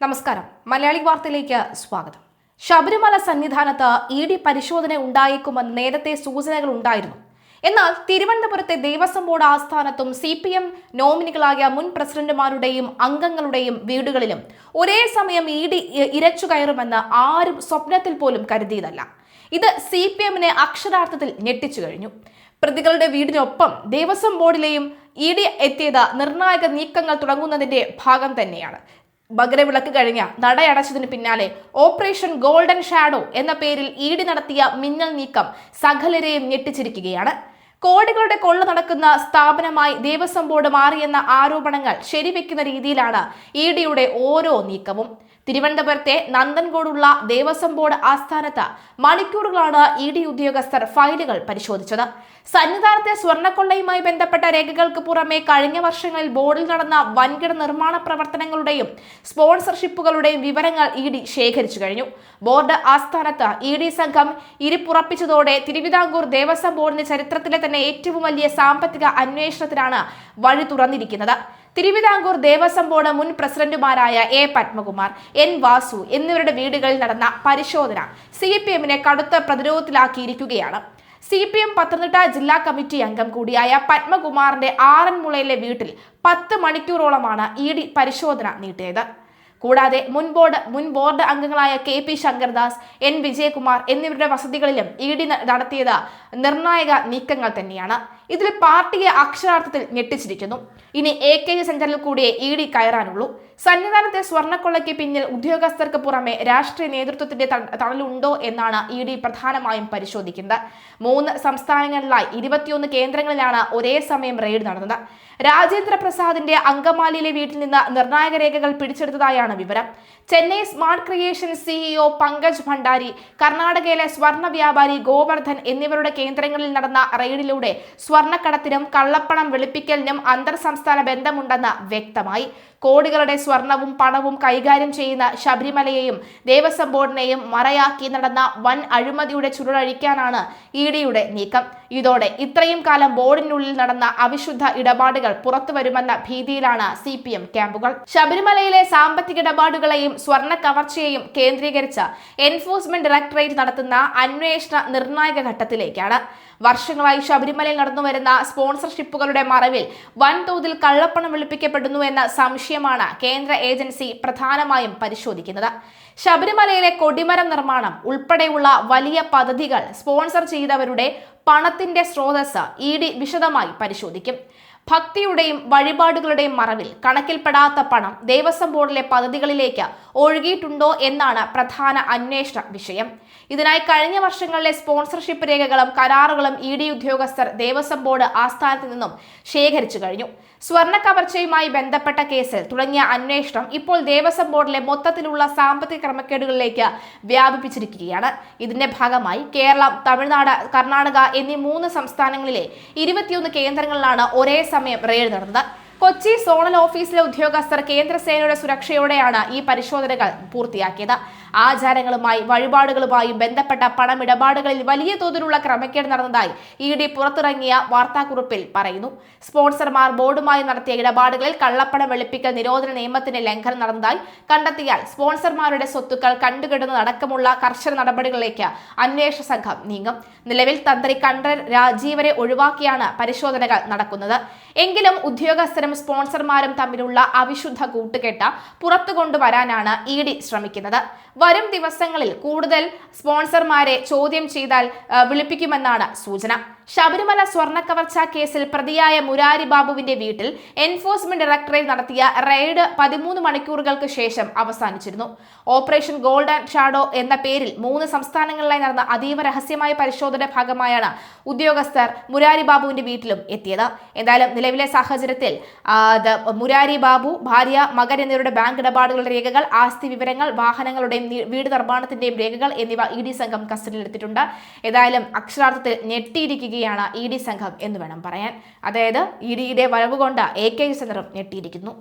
നമസ്കാരം. മലയാളി വാർത്തയിലേക്ക് സ്വാഗതം. ശബരിമല സന്നിധാനത്ത് ഇ ഡി പരിശോധന ഉണ്ടായേക്കുമെന്ന് നേരത്തെ സൂചനകൾ ഉണ്ടായിരുന്നു. എന്നാൽ തിരുവനന്തപുരത്തെ ദേവസ്വം ബോർഡ് ആസ്ഥാനത്തും സി പി എം നോമിനികളായ മുൻ പ്രസിഡന്റുമാരുടെയും അംഗങ്ങളുടെയും വീടുകളിലും ഒരേ സമയം ഇ ഡി ഇരച്ചു കയറുമെന്ന് ആരും സ്വപ്നത്തിൽ പോലും കരുതിയതല്ല. ഇത് സി പി എമ്മിനെ അക്ഷരാർത്ഥത്തിൽ ഞെട്ടിച്ചു കഴിഞ്ഞു. പ്രതികളുടെ വീടിനൊപ്പം ദേവസ്വം ബോർഡിലെയും ഇ ഡി എത്തിയത് നിർണായക നീക്കങ്ങൾ തുടങ്ങുന്നതിന്റെ ഭാഗം തന്നെയാണ്. മകരവിളക്ക് കഴിഞ്ഞ നടയടച്ചതിന് പിന്നാലെ ഓപ്പറേഷൻ ഗോൾഡൻ ഷാഡോ എന്ന പേരിൽ ഈടി നടത്തിയ മിന്നൽ നീക്കം സകലരെയും ഞെട്ടിച്ചിരിക്കുകയാണ്. കോടികളുടെ കൊള്ള നടക്കുന്ന സ്ഥാപനമായി ദേവസ്വം ബോർഡ് മാറിയെന്ന ആരോപണങ്ങൾ ശരിവെക്കുന്ന രീതിയിലാണ് ഇ ഡിയുടെ ഓരോ നീക്കവും. തിരുവനന്തപുരത്തെ നന്ദൻകോടുള്ള ദേവസ്വം ബോർഡ് ആസ്ഥാനത്ത് മണിക്കൂറുകളാണ് ഇ ഡി ഉദ്യോഗസ്ഥർ ഫയലുകൾ പരിശോധിച്ചത്. സന്നിധാനത്തെ സ്വർണക്കൊള്ളയുമായി ബന്ധപ്പെട്ട രേഖകൾക്ക് പുറമെ കഴിഞ്ഞ വർഷങ്ങളിൽ ബോർഡിൽ നടന്ന വൻകിട നിർമ്മാണ പ്രവർത്തനങ്ങളുടെയും സ്പോൺസർഷിപ്പുകളുടെയും വിവരങ്ങൾ ഇ ഡി ശേഖരിച്ചു കഴിഞ്ഞു. ബോർഡ് ആസ്ഥാനത്ത് ഇ ഡി സംഘം ഇരിപ്പുറപ്പിച്ചതോടെ തിരുവിതാംകൂർ ദേവസ്വം ബോർഡിന്റെ ചരിത്രത്തിലെ തന്നെ ഏറ്റവും വലിയ സാമ്പത്തിക അന്വേഷണത്തിനാണ് വഴി തുറന്നിരിക്കുന്നത്. തിരുവിതാംകൂർ ദേവസ്വം ബോർഡ് മുൻ പ്രസിഡന്റുമാരായ എ പത്മകുമാർ എൻ വാസു എന്നിവരുടെ വീടുകളിൽ നടന്ന പരിശോധന സി പി എമ്മിനെ കടുത്ത പ്രതിരോധത്തിലാക്കിയിരിക്കുകയാണ്. സി പി എം പത്തനംതിട്ട ജില്ലാ കമ്മിറ്റി അംഗം കൂടിയായ പത്മകുമാറിന്റെ ആറന്മുളയിലെ വീട്ടിൽ പത്ത് മണിക്കൂറോളമാണ് ഇ ഡി പരിശോധന നീട്ടിയത്. കൂടാതെ മുൻ ബോർഡ് മുൻ ബോർഡ് അംഗങ്ങളായ K P Sankardas N Vijayakumar എന്നിവരുടെ വസതികളിലും ഇ ഡി നടത്തിയത് നിർണായക നീക്കങ്ങൾ തന്നെയാണ്. ഇതിൽ പാർട്ടിയെ അക്ഷരാർത്ഥത്തിൽ ഞെട്ടിച്ചിരിക്കുന്നു. ഇനി എ കെ ജി സെന്ററിൽ കൂടിയേ ഇ ഡി കയറാനുള്ളൂ. സന്നിധാനത്തെ സ്വർണക്കൊള്ളയ്ക്ക് പിന്നിൽ ഉദ്യോഗസ്ഥർക്ക് പുറമെ രാഷ്ട്രീയ നേതൃത്വത്തിന്റെ തണലുണ്ടോ എന്നാണ് ഇ ഡി പ്രധാനമായും പരിശോധിക്കുന്നത്. മൂന്ന് സംസ്ഥാനങ്ങളിലായി ഇരുപത്തിയൊന്ന് കേന്ദ്രങ്ങളിലാണ് ഒരേ സമയം റെയ്ഡ് നടന്നത്. രാജേന്ദ്ര പ്രസാദിന്റെ അങ്കമാലിയിലെ വീട്ടിൽ നിന്ന് നിർണായക രേഖകൾ പിടിച്ചെടുത്തതായാണ് വിവരം. Chennai smart creation CEO Pankaj Bhandari കർണാടകയിലെ സ്വർണ വ്യാപാരി ഗോവർദ്ധൻ എന്നിവരുടെ കേന്ദ്രങ്ങളിൽ നടന്ന റെയ്ഡിലൂടെ സ്വർണക്കടത്തിനും കള്ളപ്പണം വെളുപ്പിക്കലിനും അന്തർ സംസ്ഥാന ബന്ധമുണ്ടെന്ന് വ്യക്തമായി. കോടികളുടെ സ്വർണവും പണവും കൈകാര്യം ചെയ്യുന്ന ശബരിമലയെയും ദേവസ്വം ബോർഡിനെയും മറയാക്കി നടന്ന വൻ അഴിമതിയുടെ ചുരുളഴിക്കാനാണ് ഇ ഡിയുടെ നീക്കം. ഇതോടെ ഇത്രയും കാലം ബോർഡിനുള്ളിൽ നടന്ന അവിശുദ്ധ ഇടപാടുകൾ പുറത്തു വരുമെന്ന ഭീതിയിലാണ് സി പി എം ക്യാമ്പുകൾ. ശബരിമലയിലെ സാമ്പത്തിക ഇടപാടുകളെയും സ്വർണ കവർച്ചയെയും കേന്ദ്രീകരിച്ച് എൻഫോഴ്സ്മെന്റ് ഡയറക്ടറേറ്റ് നടത്തുന്ന അന്വേഷണ നിർണായക ഘട്ടത്തിലേക്കാണ്. വർഷങ്ങളായി ശബരിമലയിൽ നടന്നുവരുന്ന സ്പോൺസർഷിപ്പുകളുടെ മറവിൽ വൻതോതിൽ കള്ളപ്പണം വെളുപ്പിക്കപ്പെടുന്നു എന്ന സംശയമാണ് കേന്ദ്ര ഏജൻസി പ്രധാനമായും പരിശോധിക്കുന്നത്. ശബരിമലയിലെ കൊടിമരം നിർമ്മാണം ഉൾപ്പെടെയുള്ള വലിയ പദ്ധതികൾ സ്പോൺസർ ചെയ്തവരുടെ പണത്തിന്റെ സ്രോതസ് ഇ ഡി വിശദമായി പരിശോധിക്കും. ഭക്തിയുടെയും വഴിപാടുകളുടെയും മറവിൽ കണക്കിൽപ്പെടാത്ത പണം ദേവസ്വം ബോർഡിലെ പദ്ധതികളിലേക്ക് ഒഴുകിയിട്ടുണ്ടോ എന്നാണ് പ്രധാന അന്വേഷണ വിഷയം. ഇതിനായി കഴിഞ്ഞ വർഷങ്ങളിലെ സ്പോൺസർഷിപ്പ് രേഖകളും കരാറുകളും ഇ ഡി ഉദ്യോഗസ്ഥർ ദേവസ്വം ബോർഡ് ആസ്ഥാനത്ത് നിന്നും ശേഖരിച്ചു കഴിഞ്ഞു. സ്വർണ കവർച്ചയുമായി ബന്ധപ്പെട്ട കേസിൽ തുടങ്ങിയ അന്വേഷണം ഇപ്പോൾ ദേവസ്വം ബോർഡിലെ മൊത്തത്തിലുള്ള സാമ്പത്തിക ക്രമക്കേടുകളിലേക്ക് വ്യാപിപ്പിച്ചിരിക്കുകയാണ്. ഇതിന്റെ ഭാഗമായി കേരളം തമിഴ്നാട് കർണാടക എന്നീ മൂന്ന് സംസ്ഥാനങ്ങളിലെ ഇരുപത്തിയൊന്ന് കേന്ദ്രങ്ങളിലാണ് ഒരേ സമയം റെയ്ഡ് നടന്നത്. കൊച്ചി സോണൽ ഓഫീസിലെ ഉദ്യോഗസ്ഥർ കേന്ദ്രസേനയുടെ സുരക്ഷയോടെയാണ് ഈ പരിശോധനകൾ പൂർത്തിയാക്കിയത്. ആചാരങ്ങളുമായി വഴിപാടുകളുമായി ബന്ധപ്പെട്ട പണമിടപാടുകളിൽ വലിയ തോതിലുള്ള ക്രമക്കേട് നടന്നതായി ഇ ഡി പുറത്തിറങ്ങിയ വാർത്താക്കുറിപ്പിൽ പറയുന്നു. സ്പോൺസർമാർ ബോർഡുമായി നടത്തിയ ഇടപാടുകളിൽ കള്ളപ്പണം വെളുപ്പിക്കൽ നിരോധന നിയമത്തിന്റെ ലംഘനം നടന്നതായി കണ്ടെത്തിയാൽ സ്പോൺസർമാരുടെ സ്വത്തുക്കൾ കണ്ടുകെടുന്നതടക്കമുള്ള കർശന നടപടികളിലേക്ക് അന്വേഷണ സംഘം നീങ്ങും. നിലവിൽ തന്ത്രി കണ്ടർ രാജീവരെ ഒഴിവാക്കിയാണ് പരിശോധനകൾ നടക്കുന്നത്. എങ്കിലും ഉദ്യോഗസ്ഥരും സ്പോൺസർമാരും തമ്മിലുള്ള അവിശുദ്ധ കൂട്ടുകെട്ട പുറത്തു കൊണ്ടുവരാനാണ് ഇ ഡി ശ്രമിക്കുന്നത്. വരും ദിവസങ്ങളിൽ കൂടുതൽ സ്പോൺസർമാരെ ചോദ്യം ചെയ്താൽ വിളിപ്പിക്കുമെന്നാണ് സൂചന. ശബരിമല സ്വർണ കേസിൽ പ്രതിയായ മുരാരി ബാബുവിന്റെ വീട്ടിൽ എൻഫോഴ്സ്മെന്റ് ഡയറക്ടറേറ്റ് നടത്തിയ റെയ്ഡ് പതിമൂന്ന് മണിക്കൂറുകൾക്ക് ശേഷം അവസാനിച്ചിരുന്നു. ഓപ്പറേഷൻ ഗോൾഡ് ആൻഡ് ഷാഡോ എന്ന പേരിൽ മൂന്ന് സംസ്ഥാനങ്ങളിലായി നടന്ന അതീവ രഹസ്യമായ പരിശോധനയുടെ ഭാഗമായാണ് ഉദ്യോഗസ്ഥർ മുരാരി ബാബുവിന്റെ വീട്ടിലും എത്തിയത്. എന്തായാലും നിലവിലെ സാഹചര്യത്തിൽ മുരാരി ബാബു ഭാര്യ മകൻ എന്നിവരുടെ ബാങ്ക് ഇടപാടുകളുടെ രേഖകൾ ആസ്തി വിവരങ്ങൾ വാഹനങ്ങളുടെയും വീട് നിർമ്മാണത്തിന്റെയും രേഖകൾ എന്നിവ ഇ ഡി സംഘം കസ്റ്റഡിയിലെടുത്തിട്ടുണ്ട്. ഏതായാലും അക്ഷരാർത്ഥത്തിൽ ഞെട്ടിയിരിക്കുകയും ചെയ്യുകയാണ് ഇ ഡി സംഘം എന്ന് വേണം പറയാൻ. അതായത് ഇ ഡിയുടെ വരവ് കൊണ്ട് എ കെ ചന്ദ്രം ഞെട്ടിയിരിക്കുന്നു